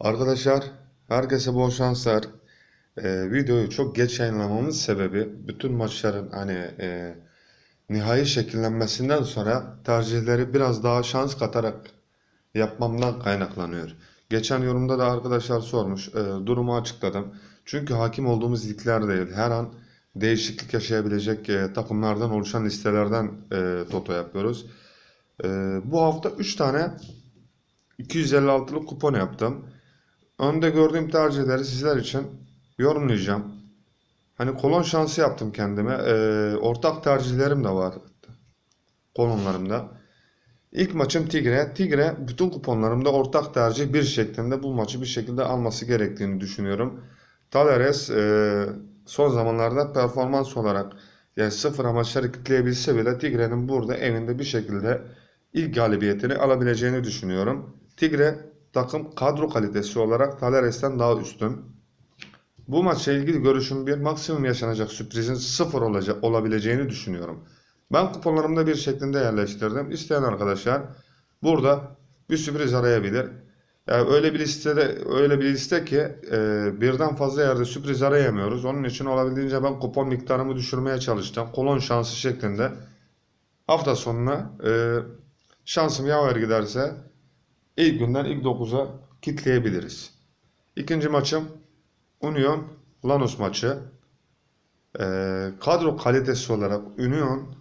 Arkadaşlar, herkese bol şanslar. Ee, videoyu çok geç yayınlamamın sebebi bütün maçların hani e, nihai şekillenmesinden sonra tercihleri biraz daha şans katarak yapmamdan kaynaklanıyor. Geçen yorumda da arkadaşlar sormuş, e, durumu açıkladım. Çünkü hakim olduğumuz ligler değil, her an değişiklik yaşayabilecek e, takımlardan oluşan listelerden e, toto yapıyoruz. E, bu hafta 3 tane 256'lık kupon yaptım. Önde gördüğüm tercihleri sizler için yorumlayacağım. Hani kolon şansı yaptım kendime. Ee, ortak tercihlerim de var kolonlarımda. İlk maçım Tigre. Tigre bütün kuponlarımda ortak tercih bir şeklinde bu maçı bir şekilde alması gerektiğini düşünüyorum. Talares e, son zamanlarda performans olarak yani sıfır amaçları kitleyebilse bile Tigre'nin burada evinde bir şekilde ilk galibiyetini alabileceğini düşünüyorum. Tigre takım kadro kalitesi olarak Talares'ten daha üstün. Bu maçla ilgili görüşüm bir maksimum yaşanacak sürprizin sıfır olacak, olabileceğini düşünüyorum. Ben kuponlarımda bir şeklinde yerleştirdim. İsteyen arkadaşlar burada bir sürpriz arayabilir. Yani öyle bir listede öyle bir liste ki e, birden fazla yerde sürpriz arayamıyoruz. Onun için olabildiğince ben kupon miktarımı düşürmeye çalıştım. Kolon şansı şeklinde hafta sonuna e, şansım yaver giderse ilk günden ilk 9'a kitleyebiliriz. İkinci maçım Union Lanús maçı. Ee, kadro kalitesi olarak Union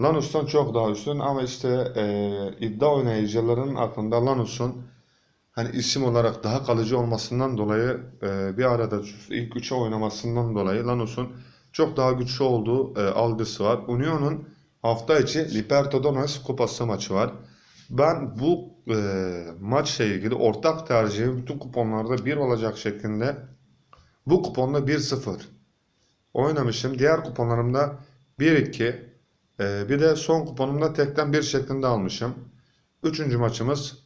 Lanús'tan çok daha üstün ama işte e, iddia oynayıcıların aklında Lanús'un hani isim olarak daha kalıcı olmasından dolayı e, bir arada ilk üçe oynamasından dolayı Lanús'un çok daha güçlü olduğu e, algısı var. Union'un hafta içi Libertadores Kupası maçı var. Ben bu e, maçla ilgili ortak tercihim bütün kuponlarda 1 olacak şeklinde bu kuponda 1-0 oynamışım. Diğer kuponlarımda 1-2 e, bir de son kuponumda tekten 1 şeklinde almışım. Üçüncü maçımız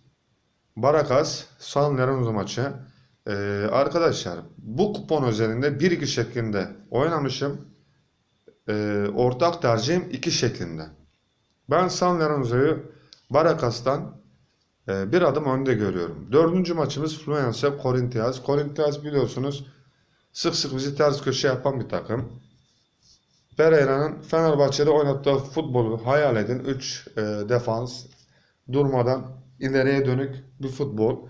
Barakas San Lorenzo maçı. E, arkadaşlar bu kupon özelinde 1-2 şeklinde oynamışım. E, ortak tercihim 2 şeklinde. Ben San Lorenzo'yu Barakas'tan bir adım önde görüyorum. Dördüncü maçımız Fluminense Corinthians. Corinthians biliyorsunuz sık sık bizi ters köşe yapan bir takım. Pereira'nın Fenerbahçe'de oynattığı futbolu hayal edin. 3 e, defans durmadan ileriye dönük bir futbol.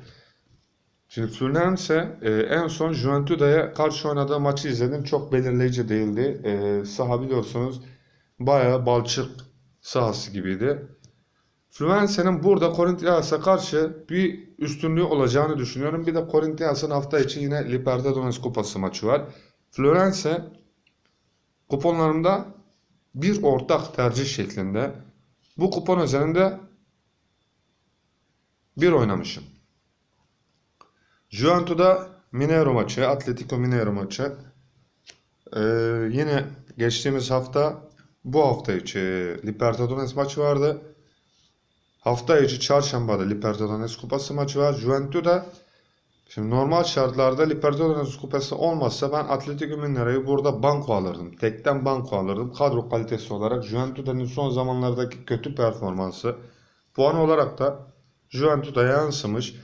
Şimdi Fluminense e, en son Juventus'e karşı oynadığı maçı izledim. Çok belirleyici değildi. E, saha biliyorsunuz bayağı balçık sahası gibiydi. Fluminense'nin burada Corinthians'a karşı bir üstünlüğü olacağını düşünüyorum. Bir de Corinthians'ın hafta içi yine Libertadores Kupası maçı var. Fluminense kuponlarımda bir ortak tercih şeklinde bu kupon üzerinde bir oynamışım. Juventus'da Mineiro maçı, Atletico Mineiro maçı. Ee, yine geçtiğimiz hafta bu hafta içi Libertadores maçı vardı. Hafta içi çarşambada Libertadores Kupası maçı var. Juventus'da şimdi normal şartlarda Libertadores Kupası olmazsa ben Atletico Mineiro'yu burada banko alırdım. Tekten banko alırdım. Kadro kalitesi olarak Juventus'un son zamanlardaki kötü performansı puan olarak da Juventus'a yansımış.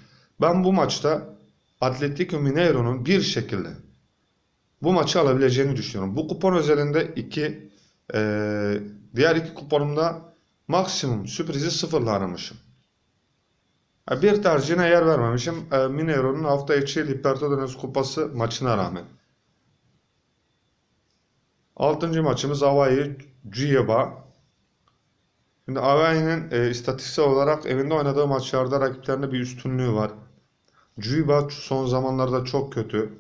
Ben bu maçta Atletico Mineiro'nun bir şekilde bu maçı alabileceğini düşünüyorum. Bu kupon özelinde iki e, diğer iki kuponumda maksimum sürprizi sıfırla aramışım. Bir tercihine yer vermemişim. Mineiro'nun hafta içi Libertadores Kupası maçına rağmen. Altıncı maçımız Hawaii Cuiaba. Şimdi Hawaii'nin e, istatistiksel olarak evinde oynadığı maçlarda rakiplerinde bir üstünlüğü var. Cuiaba son zamanlarda çok kötü.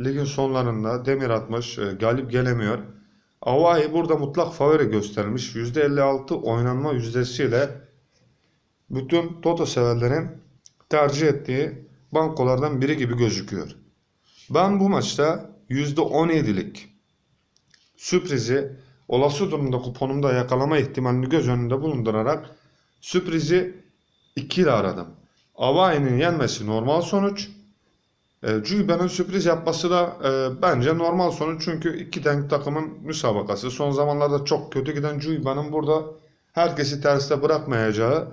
Ligin sonlarında demir atmış, e, galip gelemiyor. Hawaii burada mutlak favori göstermiş. %56 oynanma yüzdesiyle bütün Toto severlerin tercih ettiği bankolardan biri gibi gözüküyor. Ben bu maçta %17'lik sürprizi olası durumda kuponumda yakalama ihtimalini göz önünde bulundurarak sürprizi 2 ile aradım. Hawaii'nin yenmesi normal sonuç. E, Cüyben'in sürpriz yapması da e, bence normal sonuç. Çünkü iki denk takımın müsabakası. Son zamanlarda çok kötü giden Cüyben'in burada herkesi terste bırakmayacağı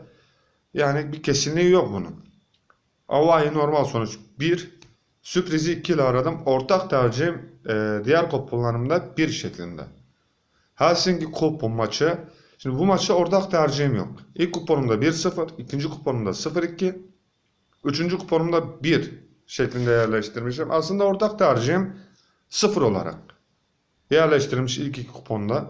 yani bir kesinliği yok bunun. Hawaii normal sonuç 1. Sürprizi 2 ile aradım. Ortak tercihim e, diğer kuponlarımda 1 şeklinde. Helsinki kupon maçı. Şimdi bu maçta ortak tercihim yok. İlk kuponumda 1-0, ikinci kuponumda 0-2, üçüncü kuponumda 1 şeklinde yerleştirmişim. Aslında ortak tercihim 0 olarak yerleştirilmiş ilk iki kuponda.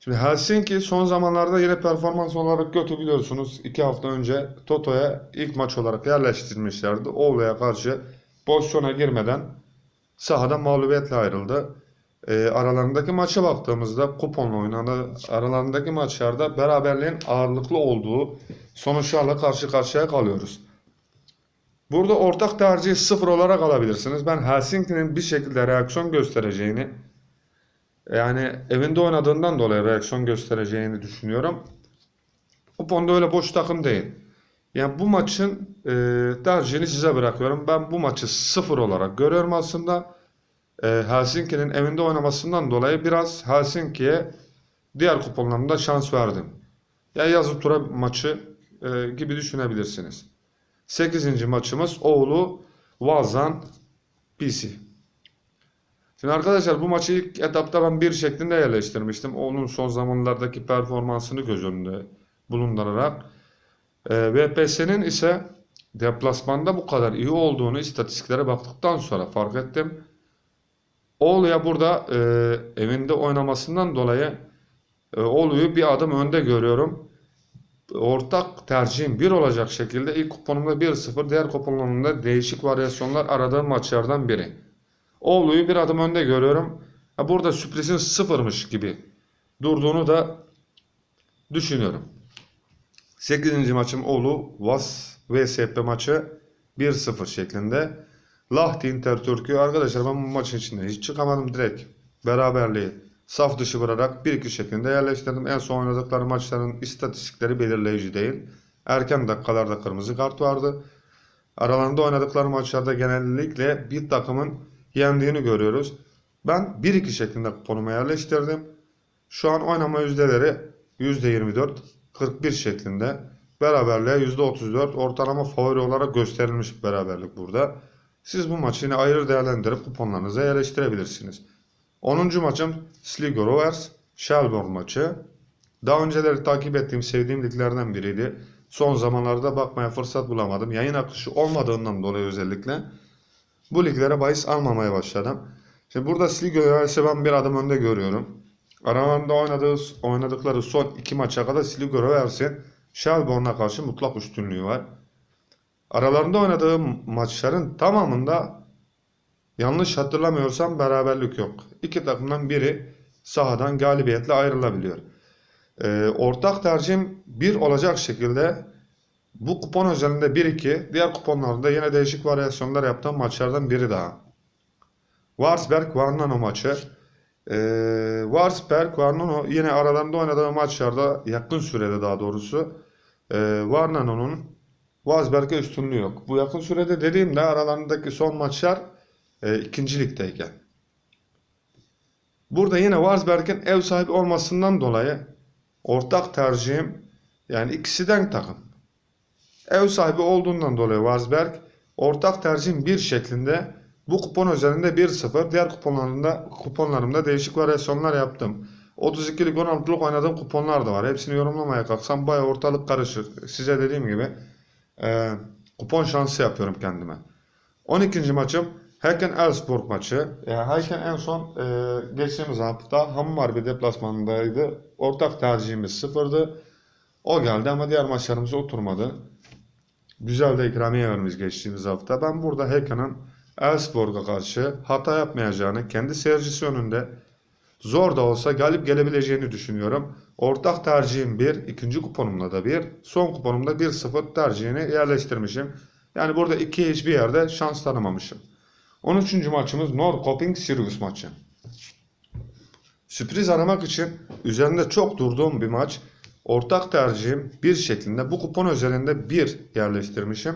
Şimdi Helsinki son zamanlarda yine performans olarak kötü biliyorsunuz. İki hafta önce Toto'ya ilk maç olarak yerleştirmişlerdi. Oğlu'ya karşı pozisyona girmeden sahada mağlubiyetle ayrıldı. Ee, aralarındaki maça baktığımızda kuponla oynadı. Aralarındaki maçlarda beraberliğin ağırlıklı olduğu sonuçlarla karşı karşıya kalıyoruz. Burada ortak tercihi sıfır olarak alabilirsiniz. Ben Helsinki'nin bir şekilde reaksiyon göstereceğini yani evinde oynadığından dolayı reaksiyon göstereceğini düşünüyorum. Kuponda öyle boş takım değil. Yani bu maçın e, tercihini size bırakıyorum. Ben bu maçı sıfır olarak görüyorum aslında. E, Helsinki'nin evinde oynamasından dolayı biraz Helsinki'ye diğer kuponlarımda şans verdim. Ya yazı tura maçı e, gibi düşünebilirsiniz. 8. maçımız Oğlu Vazan PC. Şimdi arkadaşlar bu maçı ilk etapta ben bir şeklinde yerleştirmiştim. Onun son zamanlardaki performansını göz önünde bulundurarak. E, VPS'nin ise deplasmanda bu kadar iyi olduğunu istatistiklere baktıktan sonra fark ettim. Oğlu'ya burada e, evinde oynamasından dolayı e, Oğlu'yu bir adım önde görüyorum. Ortak tercihim 1 olacak şekilde ilk kuponumda 1-0, diğer kuponlarımda değişik varyasyonlar aradığım maçlardan biri. Oğlu'yu bir adım önde görüyorum. Burada sürprizin sıfırmış gibi durduğunu da düşünüyorum. 8. maçım Oğlu Vas VSP maçı 1-0 şeklinde. Lahti Inter Türkiye. Arkadaşlar ben bu maçın içinde hiç çıkamadım direkt. Beraberliği saf dışı bırakarak 1-2 şeklinde yerleştirdim. En son oynadıkları maçların istatistikleri belirleyici değil. Erken dakikalarda kırmızı kart vardı. Aralarında oynadıkları maçlarda genellikle bir takımın yendiğini görüyoruz. Ben 1-2 şeklinde kuponuma yerleştirdim. Şu an oynama yüzdeleri %24, 41 şeklinde. Beraberliğe %34 ortalama favori olarak gösterilmiş beraberlik burada. Siz bu maçı yine ayrı değerlendirip kuponlarınıza yerleştirebilirsiniz. 10. maçım Sligo Rovers Shelbourne maçı. Daha önceleri takip ettiğim, sevdiğim liglerden biriydi. Son zamanlarda bakmaya fırsat bulamadım. Yayın akışı olmadığından dolayı özellikle bu liglere bahis almamaya başladım. Şimdi burada Sligo Rovers'i ben bir adım önde görüyorum. Aralarında oynadığı, oynadıkları son iki maça kadar Sligo Rovers'in Shelbourne'a karşı mutlak üstünlüğü var. Aralarında oynadığı maçların tamamında yanlış hatırlamıyorsam beraberlik yok. İki takımdan biri sahadan galibiyetle ayrılabiliyor. Ee, ortak tercihim 1 olacak şekilde bu kupon özelinde 1-2, diğer kuponlarda yine değişik varyasyonlar yaptığım maçlardan biri daha. Warsberg Varnano maçı. Ee, Warsberg Varnano yine aralarında oynadığı maçlarda yakın sürede daha doğrusu e, Varnano'nun Warsberg'e üstünlüğü yok. Bu yakın sürede dediğimde aralarındaki son maçlar e, ikinci. Burada yine Warsberg'in ev sahibi olmasından dolayı ortak tercihim yani ikisinden takım. Ev sahibi olduğundan dolayı Warsberg ortak tercihim bir şeklinde bu kupon özelinde 1-0 diğer kuponlarımda kuponlarımda değişik varyasyonlar yaptım. 32'lik 16'lık oynadığım kuponlar da var. Hepsini yorumlamaya kalksam bayağı ortalık karışır. Size dediğim gibi e, kupon şansı yapıyorum kendime. 12. maçım Haken Elfsborg maçı. E, Haken en son e, geçtiğimiz hafta Hammarby deplasmanındaydı. Ortak tercihimiz sıfırdı. O geldi ama diğer maçlarımız oturmadı. Güzel de ikramiye vermiş geçtiğimiz hafta. Ben burada Haken'ın Elfsborg'a karşı hata yapmayacağını, kendi seyircisi önünde zor da olsa galip gelebileceğini düşünüyorum. Ortak tercihim 1, ikinci kuponumda da 1, son kuponumda 1-0 tercihini yerleştirmişim. Yani burada iki hiçbir yerde şans tanımamışım. 13. maçımız Norrköping Sirius maçı. Sürpriz aramak için üzerinde çok durduğum bir maç. Ortak tercihim bir şeklinde bu kupon özelinde 1 yerleştirmişim.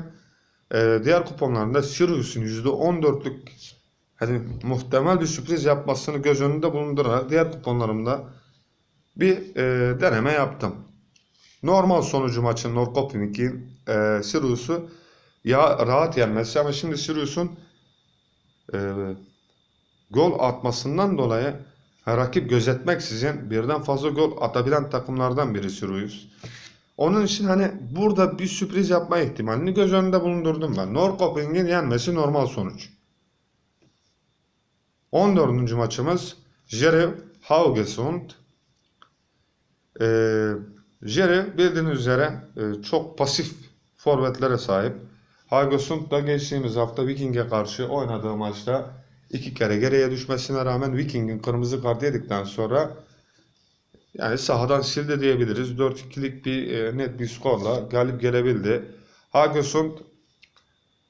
Ee, diğer kuponlarında Sirius'un %14'lük hani muhtemel bir sürpriz yapmasını göz önünde bulundurarak diğer kuponlarımda bir e, deneme yaptım. Normal sonucu maçın Norrköping'in e, Sirius'u ya rahat yenmesi ama şimdi Sirius'un e, gol atmasından dolayı rakip gözetmeksizin birden fazla gol atabilen takımlardan biri Sirius. Onun için hani burada bir sürpriz yapma ihtimalini göz önünde bulundurdum ben. Norrköping'in yenmesi normal sonuç. 14. maçımız Jerry Haugesund. Ee, Jerry bildiğiniz üzere e, çok pasif forvetlere sahip. Haugesund da geçtiğimiz hafta Viking'e karşı oynadığı maçta iki kere geriye düşmesine rağmen Viking'in kırmızı kart yedikten sonra yani sahadan sildi diyebiliriz. 4-2'lik bir e, net bir skorla galip gelebildi. Haugesund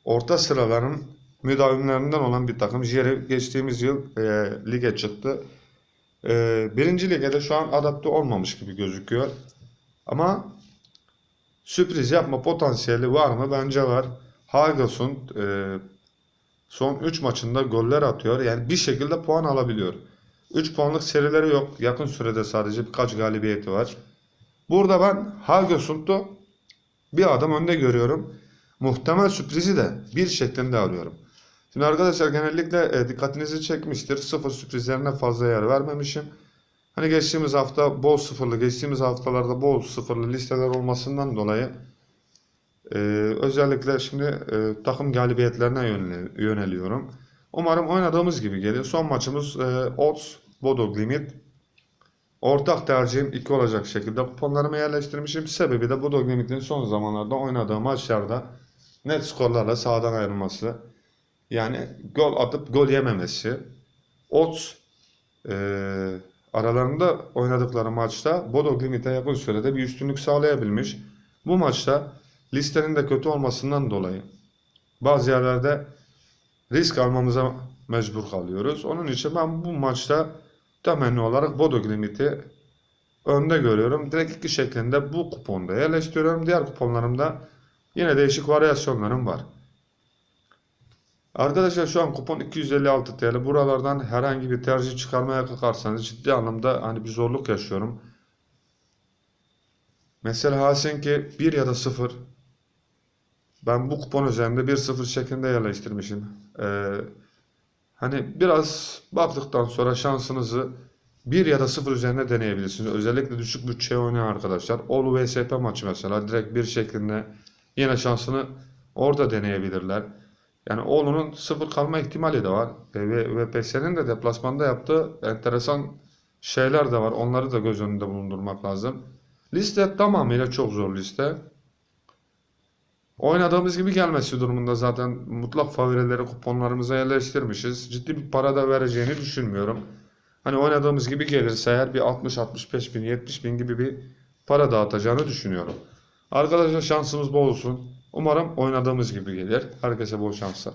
orta sıraların müdavimlerinden olan bir takım. Jerry geçtiğimiz yıl e, lige çıktı. E, birinci lige de şu an adapte olmamış gibi gözüküyor. Ama sürpriz yapma potansiyeli var mı? Bence var. Haugesund e, son 3 maçında goller atıyor. Yani bir şekilde puan alabiliyor. 3 puanlık serileri yok. Yakın sürede sadece birkaç galibiyeti var. Burada ben Haugesund'u bir adım önde görüyorum. Muhtemel sürprizi de bir şeklinde arıyorum. Şimdi arkadaşlar genellikle e, dikkatinizi çekmiştir. Sıfır sürprizlerine fazla yer vermemişim. Hani geçtiğimiz hafta bol sıfırlı, geçtiğimiz haftalarda bol sıfırlı listeler olmasından dolayı e, özellikle şimdi e, takım galibiyetlerine yönel- yöneliyorum. Umarım oynadığımız gibi gelir. Son maçımız e, Odds Bodo Glimit. Ortak tercihim 2 olacak şekilde kuponlarımı yerleştirmişim. Sebebi de Bodo Glimit'in son zamanlarda oynadığı maçlarda net skorlarla sahadan ayrılması. Yani gol atıp gol yememesi. Odds e, aralarında oynadıkları maçta Bodo Glimit'e yakın sürede bir üstünlük sağlayabilmiş. Bu maçta listenin de kötü olmasından dolayı bazı yerlerde risk almamıza mecbur kalıyoruz. Onun için ben bu maçta temenni olarak Bodo Glimit'i önde görüyorum. Direkt iki şeklinde bu kuponda yerleştiriyorum. Diğer kuponlarımda yine değişik varyasyonlarım var. Arkadaşlar şu an kupon 256 TL. Buralardan herhangi bir tercih çıkarmaya kalkarsanız ciddi anlamda hani bir zorluk yaşıyorum. Mesela Helsinki 1 ya da 0. Ben bu kupon üzerinde 1-0 şeklinde yerleştirmişim. Ee, hani biraz baktıktan sonra şansınızı 1 ya da 0 üzerinde deneyebilirsiniz. Özellikle düşük bütçeye oynayan arkadaşlar. Olu VSP maçı mesela direkt bir şeklinde yine şansını orada deneyebilirler. Yani Oğlu'nun sıfır kalma ihtimali de var. E, ve, ve PS'nin de deplasmanda yaptığı enteresan şeyler de var. Onları da göz önünde bulundurmak lazım. Liste tamamıyla çok zor liste. Oynadığımız gibi gelmesi durumunda zaten mutlak favorileri kuponlarımıza yerleştirmişiz. Ciddi bir para da vereceğini düşünmüyorum. Hani oynadığımız gibi gelirse eğer bir 60-65 bin, 70 bin gibi bir para dağıtacağını düşünüyorum. Arkadaşlar şansımız bol olsun. Umarım oynadığımız gibi gelir. Herkese bol şanslar.